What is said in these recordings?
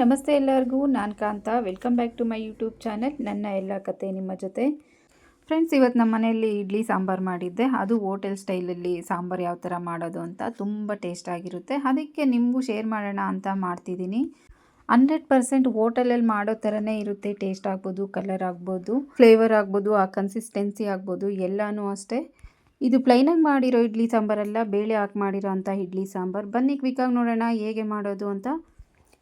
ನಮಸ್ತೆ ಎಲ್ಲರಿಗೂ, ನಾನು Kantha. Welcome back to my YouTube channel ನನ್ನ ಎಲ್ಲ ಕತೆ ನಿಮ್ಮ ಜೊತೆ. ಫ್ರೆಂಡ್ಸ್ ಇವತ್ತು ನಮ್ಮ ಮನೆಯಲ್ಲಿ ಇಡ್ಲಿ ಸಾಂಬಾರು ಮಾಡಿದ್ದೆ. ಅದು ಹೋಟೆಲ್ ಸ್ಟೈಲಲ್ಲಿ ಸಾಂಬಾರು ಯಾವ ಥರ ಮಾಡೋದು ಅಂತ ತುಂಬ ಟೇಸ್ಟ್ ಆಗಿರುತ್ತೆ. ಅದಕ್ಕೆ ನಿಮಗೂ ಶೇರ್ ಮಾಡೋಣ ಅಂತ ಮಾಡ್ತಿದ್ದೀನಿ. ಹಂಡ್ರೆಡ್ ಪರ್ಸೆಂಟ್ ಹೋಟೆಲಲ್ಲಿ ಮಾಡೋ ಥರನೇ ಇರುತ್ತೆ. ಟೇಸ್ಟ್ ಆಗ್ಬೋದು ಕಲರ್ ಆಗ್ಬೋದು ಫ್ಲೇವರ್ ಆಗ್ಬೋದು, ಆ ಕನ್ಸಿಸ್ಟೆನ್ಸಿ ಆಗ್ಬೋದು, ಎಲ್ಲನೂ ಅಷ್ಟೇ. ಇದು ಪ್ಲೈನಾಗಿ ಮಾಡಿರೋ ಇಡ್ಲಿ ಸಾಂಬಾರಲ್ಲ ಬೇಳೆ ಹಾಕಿ ಮಾಡಿರೋ ಅಂಥ ಇಡ್ಲಿ ಸಾಂಬಾರು. ಬನ್ನಿ ಕ್ವಿಕ್ಕಾಗಿ ನೋಡೋಣ, ಹೇಗೆ ಮಾಡೋದು ಅಂತ.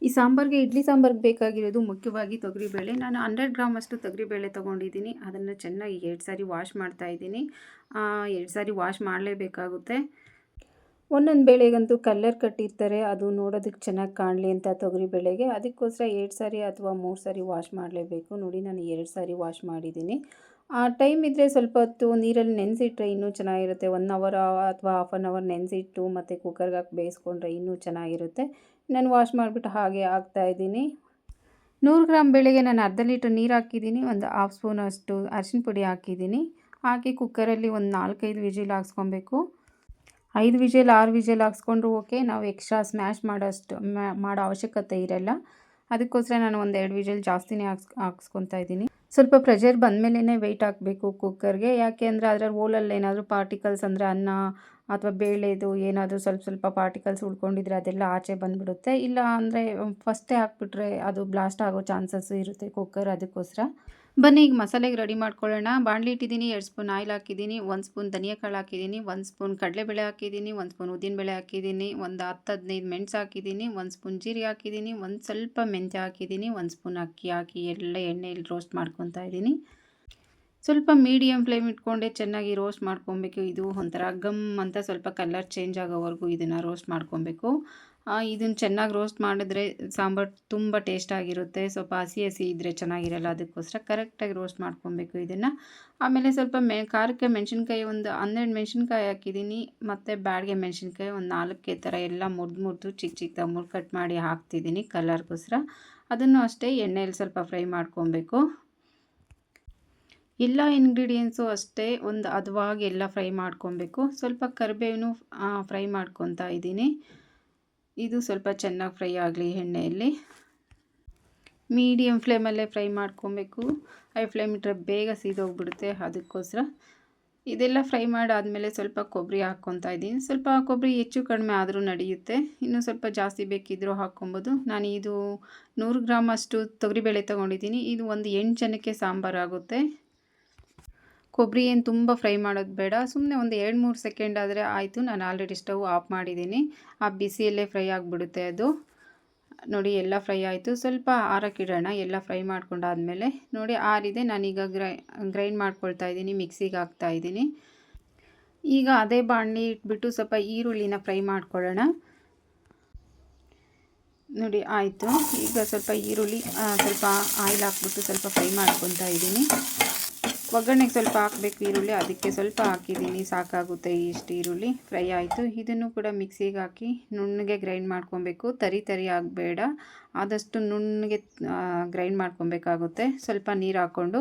ಈ ಸಾಂಬಾರಿಗೆ ಇಡ್ಲಿ ಸಾಂಬಾರ್ಗೆ ಬೇಕಾಗಿರೋದು ಮುಖ್ಯವಾಗಿ ತೊಗರಿಬೇಳೆ. ನಾನು ಹಂಡ್ರೆಡ್ ಗ್ರಾಮ್ ಅಷ್ಟು ತೊಗರಿಬೇಳೆ ತೊಗೊಂಡಿದ್ದೀನಿ. ಅದನ್ನು ಚೆನ್ನಾಗಿ ಎರಡು ಸಾರಿ ವಾಶ್ ಮಾಡ್ತಾ ಇದ್ದೀನಿ. ಎರಡು ಸಾರಿ ವಾಶ್ ಮಾಡಲೇಬೇಕಾಗುತ್ತೆ. ಒಂದೊಂದು ಬೇಳೆಗಂತೂ ಕಲ್ಲರ್ ಕಟ್ಟಿರ್ತಾರೆ. ಅದು ನೋಡೋದಕ್ಕೆ ಚೆನ್ನಾಗಿ ಕಾಣಲಿ ಅಂತ ತೊಗರಿ ಬೇಳೆಗೆ ಅದಕ್ಕೋಸ್ಕರ ಎರಡು ಸಾರಿ ಅಥವಾ ಮೂರು ಸಾರಿ ವಾಶ್ ಮಾಡಲೇಬೇಕು. ನೋಡಿ, ನಾನು ಎರಡು ಸಾರಿ ವಾಶ್ ಮಾಡಿದ್ದೀನಿ. ಆ ಟೈಮ್ ಇದ್ದರೆ ಸ್ವಲ್ಪ ಹೊತ್ತು ನೀರಲ್ಲಿ ನೆನೆಸಿಟ್ರೆ ಇನ್ನೂ ಚೆನ್ನಾಗಿರುತ್ತೆ. ಒನ್ ಅವರ್ ಅಥವಾ ಹಾಫ್ ಆನ್ ಅವರ್ ನೆನೆಸಿಟ್ಟು ಮತ್ತು ಕುಕ್ಕರ್ಗೆ ಹಾಕಿ ಬೇಯಿಸ್ಕೊಂಡ್ರೆ ಇನ್ನೂ ಚೆನ್ನಾಗಿರುತ್ತೆ. ನಾನು ವಾಶ್ ಮಾಡಿಬಿಟ್ಟು ಹಾಗೆ ಹಾಕ್ತಾಯಿದ್ದೀನಿ ನೂರು ಗ್ರಾಮ್ ಬೇಳೆಗೆ ನಾನು ಅರ್ಧ ಲೀಟ್ರ್ ನೀರು ಹಾಕಿದ್ದೀನಿ, ಒಂದು ಹಾಫ್ ಸ್ಪೂನ್ ಅಷ್ಟು ಅರಿಶಿನ ಪುಡಿ ಹಾಕಿದ್ದೀನಿ. ಹಾಕಿ ಕುಕ್ಕರಲ್ಲಿ ಒಂದು ನಾಲ್ಕೈದು ವಿಜಿಲ್ ಹಾಕ್ಸ್ಕೊಬೇಕು. ಐದು ವಿಜಿಲ್, ಆರು ವಿಜಿಲ್ ಹಾಕ್ಸ್ಕೊಂಡ್ರು ಓಕೆ ನಾವು ಎಕ್ಸ್ಟ್ರಾ ಸ್ಮ್ಯಾಶ್ ಮಾಡೋಷ್ಟು ಮಾಡೋ ಅವಶ್ಯಕತೆ ಇರಲ್ಲ. ಅದಕ್ಕೋಸ್ಕರ ನಾನು ಒಂದು ಎರಡು ವಿಜಿಲ್ ಜಾಸ್ತಿನೇ ಹಾಕ್ಸ್, ಹಾಕ್ಸ್ಕೊತಾ ಇದ್ದೀನಿ. ಸ್ವಲ್ಪ ಪ್ರೆಷರ್ ಬಂದಮೇಲೆ ವೆಯ್ಟ್ ಹಾಕಬೇಕು ಕುಕ್ಕರ್ಗೆ ಯಾಕೆ ಅಂದರೆ ಅದರಲ್ಲಿ ಓಲಲ್ಲಿ ಏನಾದರೂ ಪಾರ್ಟಿಕಲ್ಸ್ ಅಂದರೆ ಅನ್ನ ಅಥವಾ ಬೇಳೆದು ಏನಾದರೂ ಸ್ವಲ್ಪ ಸ್ವಲ್ಪ ಪಾರ್ಟಿಕಲ್ಸ್ ಉಳ್ಕೊಂಡಿದ್ರೆ ಅದೆಲ್ಲ ಆಚೆ ಬಂದುಬಿಡುತ್ತೆ. ಇಲ್ಲ ಅಂದರೆ ಫಸ್ಟೇ ಹಾಕ್ಬಿಟ್ರೆ ಅದು ಬ್ಲಾಸ್ಟ್ ಆಗೋ ಚಾನ್ಸಸ್ ಇರುತ್ತೆ ಕುಕ್ಕರ್ ಅದಕ್ಕೋಸ್ಕರ. ಬನ್ನಿ, ಈಗ ಮಸಾಲೆಗೆ ರೆಡಿ ಮಾಡ್ಕೊಳ್ಳೋಣ. ಬಾಣಲಿ ಇಟ್ಟಿದ್ದೀನಿ, ಎರಡು ಸ್ಪೂನ್ ಆಯಿಲ್ ಹಾಕಿದ್ದೀನಿ, ಒಂದು ಸ್ಪೂನ್ ಕಾಳು ಹಾಕಿದ್ದೀನಿ, ಒಂದು ಸ್ಪೂನ್ ಕಡಲೆಬೇಳೆ ಹಾಕಿದ್ದೀನಿ, ಒಂದು ಸ್ಪೂನ್ ಉದ್ದಿನಬೇಳೆ ಹಾಕಿದ್ದೀನಿ, ಒಂದು ಹತ್ತು ಹದಿನೈದು ಮೆಣಸು ಹಾಕಿದ್ದೀನಿ, ಒಂದು ಸ್ಪೂನ್ ಜೀರಿಗೆ ಹಾಕಿದ್ದೀನಿ, ಒಂದು ಸ್ವಲ್ಪ ಮೆಂತ್ಯ ಹಾಕಿದ್ದೀನಿ, ಒಂದು ಸ್ಪೂನ್ ಅಕ್ಕಿ ಹಾಕಿ ಎಲ್ಲ ಎಣ್ಣೆಯಲ್ಲಿ ರೋಸ್ಟ್ ಮಾಡ್ಕೊತಾ ಇದ್ದೀನಿ. ಸ್ವಲ್ಪ ಮೀಡಿಯಮ್ ಫ್ಲೇಮ್ ಇಟ್ಕೊಂಡೆ ಚೆನ್ನಾಗಿ ರೋಸ್ಟ್ ಮಾಡ್ಕೊಬೇಕು. ಇದು ಒಂಥರ ಗಮ್ ಅಂತ ಸ್ವಲ್ಪ ಕಲರ್ ಚೇಂಜ್ ಆಗೋವರೆಗೂ ಇದನ್ನು ರೋಸ್ಟ್ ಮಾಡ್ಕೊಬೇಕು. ಇದನ್ನು ಚೆನ್ನಾಗಿ ರೋಸ್ಟ್ ಮಾಡಿದ್ರೆ ಸಾಂಬಾರು ತುಂಬ ಟೇಸ್ಟಾಗಿರುತ್ತೆ ಸ್ವಲ್ಪ ಹಸಿ ಹಸಿ ಇದ್ದರೆ ಚೆನ್ನಾಗಿರಲ್ಲ, ಅದಕ್ಕೋಸ್ಕರ ಕರೆಕ್ಟಾಗಿ ರೋಸ್ಟ್ ಮಾಡ್ಕೊಬೇಕು ಇದನ್ನು. ಆಮೇಲೆ ಸ್ವಲ್ಪ ಮೆ, ಖಾರಕ್ಕೆ ಮೆಣಸಿನ್ಕಾಯಿ ಒಂದು ಹನ್ನೆರಡು ಮೆಣಸಿನ್ಕಾಯಿ ಹಾಕಿದ್ದೀನಿ. ಮತ್ತು ಬ್ಯಾಡಿಗೆ ಮೆಣಸಿನ್ಕಾಯಿ ಒಂದು ನಾಲ್ಕೆ ಥರ ಎಲ್ಲ ಮುರಿದು ಮುರಿದು ಚಿಕ್ಕ ಚಿಕ್ಕದಾಗಿ ಮುರು ಕಟ್ ಮಾಡಿ ಹಾಕ್ತಿದ್ದೀನಿ ಕಲರ್ಗೋಸ್ಕರ ಅದನ್ನು ಅಷ್ಟೇ ಎಣ್ಣೆಯಲ್ಲಿ ಸ್ವಲ್ಪ ಫ್ರೈ ಮಾಡ್ಕೊಬೇಕು. ಎಲ್ಲ ಇಂಗ್ರೀಡಿಯೆಂಟ್ಸು ಅಷ್ಟೇ ಒಂದು ಹದವಾಗಿ ಎಲ್ಲ ಫ್ರೈ ಮಾಡ್ಕೊಬೇಕು. ಸ್ವಲ್ಪ ಕರಿಬೇವಿನೂ ಫ್ರೈ ಮಾಡ್ಕೊತಾ ಇದ್ದೀನಿ. ಇದು ಸ್ವಲ್ಪ ಚೆನ್ನಾಗಿ ಫ್ರೈ ಆಗಲಿ ಎಣ್ಣೆಯಲ್ಲಿ. ಮೀಡಿಯಮ್ ಫ್ಲೇಮಲ್ಲೇ ಫ್ರೈ ಮಾಡ್ಕೊಬೇಕು. ಹೈ ಫ್ಲೇಮ್ ಇಟ್ಟರೆ ಬೇಗ ಸೀದೋಗ್ಬಿಡುತ್ತೆ ಅದಕ್ಕೋಸ್ಕರ. ಇದೆಲ್ಲ ಫ್ರೈ ಮಾಡಾದಮೇಲೆ ಸ್ವಲ್ಪ ಕೊಬ್ಬರಿ ಹಾಕ್ಕೊತಾ ಇದ್ದೀನಿ. ಸ್ವಲ್ಪ ಕೊಬ್ಬರಿ ಹೆಚ್ಚು ಕಡಿಮೆ ಆದರೂ ನಡೆಯುತ್ತೆ. ಇನ್ನೂ ಸ್ವಲ್ಪ ಜಾಸ್ತಿ ಬೇಕಿದ್ದರೂ ಹಾಕ್ಕೊಬೋದು. ನಾನು ಇದು ನೂರು ಗ್ರಾಮ್ ಅಷ್ಟು ತೊಗರಿಬೇಳೆ ತೊಗೊಂಡಿದ್ದೀನಿ. ಇದು ಒಂದು ಎಂಟು ಜನಕ್ಕೆ ಸಾಂಬಾರಾಗುತ್ತೆ. ಕೊಬ್ಬರಿ ಏನು ತುಂಬ ಫ್ರೈ ಮಾಡೋದು ಬೇಡ. ಸುಮ್ಮನೆ ಒಂದು ಎರಡು ಮೂರು ಸೆಕೆಂಡ್ ಆದರೆ ಆಯಿತು. ನಾನು ಆಲ್ರೆಡಿ ಸ್ಟವ್ ಆಫ್ ಮಾಡಿದ್ದೀನಿ ಆ ಬಿಸಿಯಲ್ಲೇ ಫ್ರೈ ಆಗಿಬಿಡುತ್ತೆ ಅದು. ನೋಡಿ, ಎಲ್ಲ ಫ್ರೈ ಆಯಿತು. ಸ್ವಲ್ಪ ಆರಕ್ಕಿಡೋಣ ಎಲ್ಲ ಫ್ರೈ ಮಾಡ್ಕೊಂಡಾದಮೇಲೆ ನೋಡಿ ಆರಿದೆ ನಾನೀಗ ಗ್ರೈ, ಗ್ರೈಂಡ್ ಮಾಡ್ಕೊಳ್ತಾ ಇದ್ದೀನಿ ಮಿಕ್ಸಿಗೆ ಹಾಕ್ತಾ ಇದ್ದೀನಿ ಈಗ ಅದೇ ಬಾಣಲಿ ಇಟ್ಬಿಟ್ಟು ಸ್ವಲ್ಪ ಈರುಳ್ಳಿನ ಫ್ರೈ ಮಾಡ್ಕೊಳ್ಳೋಣ. ನೋಡಿ, ಆಯಿತು. ಈಗ ಸ್ವಲ್ಪ ಈರುಳ್ಳಿ ಸ್ವಲ್ಪ ಆಯಿಲ್ ಹಾಕ್ಬಿಟ್ಟು ಸ್ವಲ್ಪ ಫ್ರೈ ಮಾಡ್ಕೊತಾ ಇದ್ದೀನಿ ಒಗ್ಗರಣೆಗೆ ಸ್ವಲ್ಪ ಹಾಕಬೇಕು ಈರುಳ್ಳಿ, ಅದಕ್ಕೆ ಸ್ವಲ್ಪ ಹಾಕಿದ್ದೀನಿ. ಸಾಕಾಗುತ್ತೆ ಇಷ್ಟು ಈರುಳ್ಳಿ. ಫ್ರೈ ಆಯಿತು. ಇದನ್ನು ಕೂಡ ಮಿಕ್ಸಿಗೆ ಹಾಕಿ ನುಣ್ಣಗೆ ಗ್ರೈಂಡ್ ಮಾಡ್ಕೊಬೇಕು. ತರಿ ತರಿ ಆಗಬೇಡ. ಆದಷ್ಟು ನುಣ್ಣಗೆ ಗ್ರೈಂಡ್ ಮಾಡ್ಕೊಬೇಕಾಗುತ್ತೆ. ಸ್ವಲ್ಪ ನೀರು ಹಾಕ್ಕೊಂಡು.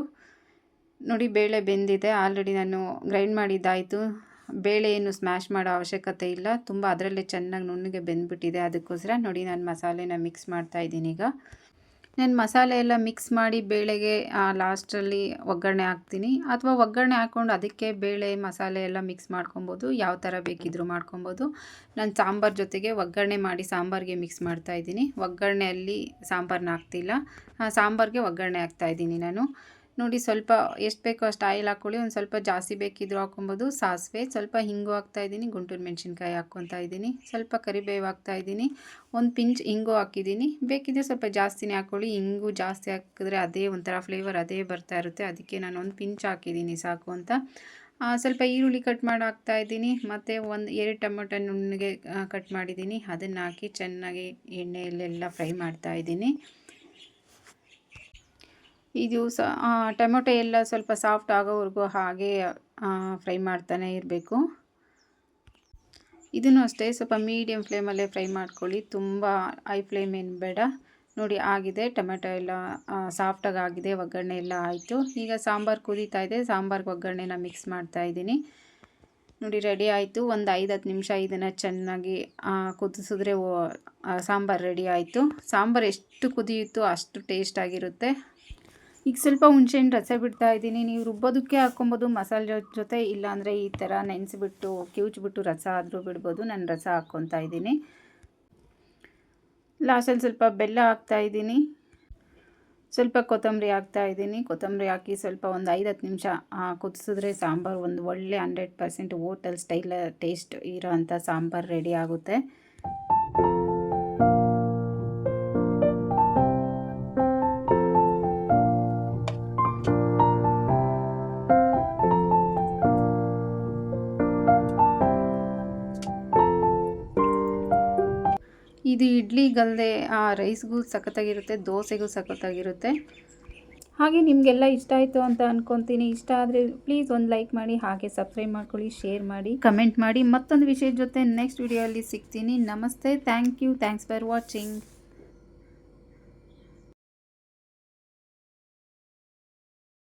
ನೋಡಿ, ಬೇಳೆ ಬೆಂದಿದೆ. ಆಲ್ರೆಡಿ ನಾನು ಗ್ರೈಂಡ್ ಮಾಡಿದ್ದಾಯಿತು. ಬೇಳೆ ಏನು ಸ್ಮ್ಯಾಶ್ ಮಾಡೋ ಅವಶ್ಯಕತೆ ಇಲ್ಲ. ತುಂಬ ಅದರಲ್ಲೇ ಚೆನ್ನಾಗಿ ನುಣ್ಣಗೆ ಬೆಂದ್ಬಿಟ್ಟಿದೆ. ಅದಕ್ಕೋಸ್ಕರ ನೋಡಿ, ನಾನು ಮಸಾಲೆನ ಮಿಕ್ಸ್ ಮಾಡ್ತಾಯಿದ್ದೀನಿ ಈಗ. ನಾನು ಮಸಾಲೆ ಎಲ್ಲ ಮಿಕ್ಸ್ ಮಾಡಿ ಬೇಳೆಗೆ ಲಾಸ್ಟಲ್ಲಿ ಒಗ್ಗರಣೆ ಹಾಕ್ತೀನಿ. ಅಥವಾ ಒಗ್ಗರಣೆ ಹಾಕ್ಕೊಂಡು ಅದಕ್ಕೆ ಬೇಳೆ, ಮಸಾಲೆ ಎಲ್ಲ ಮಿಕ್ಸ್ ಮಾಡ್ಕೊಬೋದು. ಯಾವ ಥರ ಬೇಕಿದ್ದರೂ ಮಾಡ್ಕೊಬೋದು. ನಾನು ಸಾಂಬಾರು ಜೊತೆಗೆ ಒಗ್ಗರಣೆ ಮಾಡಿ ಸಾಂಬಾರಿಗೆ ಮಿಕ್ಸ್ ಮಾಡ್ತಾಯಿದ್ದೀನಿ ಒಗ್ಗರಣೆಯಲ್ಲಿ ಸಾಂಬಾರನ್ನ ಹಾಕ್ತಿಲ್ಲ. ಸಾಂಬಾರಿಗೆ ಒಗ್ಗರಣೆ ಹಾಕ್ತಾಯಿದ್ದೀನಿ ನಾನು. ನೋಡಿ ಸ್ವಲ್ಪ ಎಷ್ಟು ಬೇಕೋ ಅಷ್ಟು ಆಯಿಲ್ ಹಾಕ್ಕೊಳ್ಳಿ ಒಂದು ಸ್ವಲ್ಪ ಜಾಸ್ತಿ ಬೇಕಿದ್ರು ಹಾಕ್ಕೊಬೋದು. ಸಾಸಿವೆ, ಸ್ವಲ್ಪ ಹಿಂಗು ಹಾಕ್ತಾಯಿದ್ದೀನಿ ಗುಂಟೂರು ಮೆಣಸಿನ್ಕಾಯಿ ಹಾಕ್ಕೊತಾ ಇದ್ದೀನಿ. ಸ್ವಲ್ಪ ಕರಿಬೇವು ಹಾಕ್ತಾಯಿದ್ದೀನಿ ಒಂದು ಪಿಂಚ್ ಹಿಂಗು ಹಾಕಿದ್ದೀನಿ. ಬೇಕಿದ್ರೆ ಸ್ವಲ್ಪ ಜಾಸ್ತಿನೇ ಹಾಕ್ಕೊಳ್ಳಿ ಹಿಂಗು ಜಾಸ್ತಿ ಹಾಕಿದ್ರೆ ಅದೇ ಒಂಥರ ಫ್ಲೇವರ್ ಅದೇ ಬರ್ತಾ ಇರುತ್ತೆ. ಅದಕ್ಕೆ ನಾನು ಒಂದು ಪಿಂಚ್ ಹಾಕಿದ್ದೀನಿ, ಸಾಕು ಅಂತ. ಸ್ವಲ್ಪ ಈರುಳ್ಳಿ ಕಟ್ ಮಾಡಿ ಹಾಕ್ತಾ ಇದ್ದೀನಿ. ಮತ್ತು ಒಂದು ಎರಡು ಟೊಮೊಟೊ ನುಣ್ಣಗೆ ಕಟ್ ಮಾಡಿದ್ದೀನಿ. ಅದನ್ನು ಹಾಕಿ ಚೆನ್ನಾಗಿ ಎಣ್ಣೆಯಲ್ಲೆಲ್ಲ ಫ್ರೈ ಮಾಡ್ತಾ ಇದ್ದೀನಿ. ಇದು ಸ ಟೊಮೊಟೊ ಎಲ್ಲ ಸ್ವಲ್ಪ ಸಾಫ್ಟ್ ಆಗೋವರೆಗೂ ಹಾಗೆ ಫ್ರೈ ಮಾಡ್ತಾನೆ ಇರಬೇಕು. ಇದನ್ನು ಅಷ್ಟೇ ಸ್ವಲ್ಪ ಮೀಡಿಯಮ್ ಫ್ಲೇಮಲ್ಲೇ ಫ್ರೈ ಮಾಡ್ಕೊಳ್ಳಿ. ತುಂಬ ಹೈ ಫ್ಲೇಮ್ ಏನು ಬೇಡ. ನೋಡಿ, ಆಗಿದೆ. ಟೊಮೆಟೊ ಎಲ್ಲ ಸಾಫ್ಟಾಗಿ ಆಗಿದೆ. ಒಗ್ಗರಣೆ ಎಲ್ಲ ಆಯಿತು. ಈಗ ಸಾಂಬಾರು ಕುದೀತಾ ಇದೆ. ಸಾಂಬಾರ್ಗೆ ಒಗ್ಗರಣೆನ ಮಿಕ್ಸ್ ಮಾಡ್ತಾ ಇದ್ದೀನಿ. ನೋಡಿ ರೆಡಿ ಆಯಿತು. ಒಂದು ಐದು ಹತ್ತು ನಿಮಿಷ ಇದನ್ನು ಚೆನ್ನಾಗಿ ಕುದಿಸಿದ್ರೆ ಸಾಂಬಾರು ರೆಡಿ ಆಯಿತು. ಸಾಂಬಾರು ಎಷ್ಟು ಕುದಿಯುತ್ತೋ ಅಷ್ಟು ಟೇಸ್ಟ್ ಆಗಿರುತ್ತೆ. ಈಗ ಸ್ವಲ್ಪ ಹುಣ್ಸೆಹಣ್ಣು ರಸ ಬಿಡ್ತಾ ಇದ್ದೀನಿ. ನೀವು ರುಬ್ಬೋದಕ್ಕೆ ಹಾಕ್ಕೊಬೋದು. ಮಸಾಲೆ ಜೊತೆ ಇಲ್ಲಾಂದರೆ ಈ ಥರ ನೆನೆಸಿಬಿಟ್ಟು, ಕಿವುಚ್ಬಿಟ್ಟು ರಸ ಆದರೂ ಬಿಡ್ಬೋದು. ನಾನು ರಸ ಹಾಕ್ಕೊತಾ ಇದ್ದೀನಿ. ಲಾಸ್ಟಲ್ಲಿ ಸ್ವಲ್ಪ ಬೆಲ್ಲ ಹಾಕ್ತಾ ಇದ್ದೀನಿ. ಸ್ವಲ್ಪ ಕೊತ್ತಂಬರಿ ಹಾಕ್ತಾ ಇದ್ದೀನಿ. ಕೊತ್ತಂಬರಿ ಹಾಕಿ ಸ್ವಲ್ಪ ಒಂದು ಐದು ಹತ್ತು ನಿಮಿಷ ಕುದಿಸಿದ್ರೆ ಸಾಂಬಾರು ಒಂದು ಒಳ್ಳೆ hundred percent hotel style taste ಇರೋ ಅಂಥ ಸಾಂಬಾರು ರೆಡಿ ಆಗುತ್ತೆ. ಇದು ಇಡ್ಲಿಗಲ್ಲದೆ ಆ ರೈಸ್ಗೂ ಸಖತ್ತಾಗಿರುತ್ತೆ ದೋಸೆಗೂ ಸಖತ್ತಾಗಿರುತ್ತೆ. ಹಾಗೆ ನಿಮಗೆಲ್ಲ ಇಷ್ಟ ಆಯಿತು ಅಂತ ಅನ್ಕೊತೀನಿ. ಇಷ್ಟ ಆದರೆ ಪ್ಲೀಸ್ ಒಂದು ಲೈಕ್ ಮಾಡಿ, ಹಾಗೆ ಸಬ್ಸ್ಕ್ರೈಬ್ ಮಾಡ್ಕೊಳ್ಳಿ, ಶೇರ್ ಮಾಡಿ, ಕಮೆಂಟ್ ಮಾಡಿ. ಮತ್ತೊಂದು ವಿಷಯದ ಜೊತೆ ನೆಕ್ಸ್ಟ್ ವಿಡಿಯೋಲ್ಲಿ ಸಿಗ್ತೀನಿ. ನಮಸ್ತೆ, thank you, thanks for watching.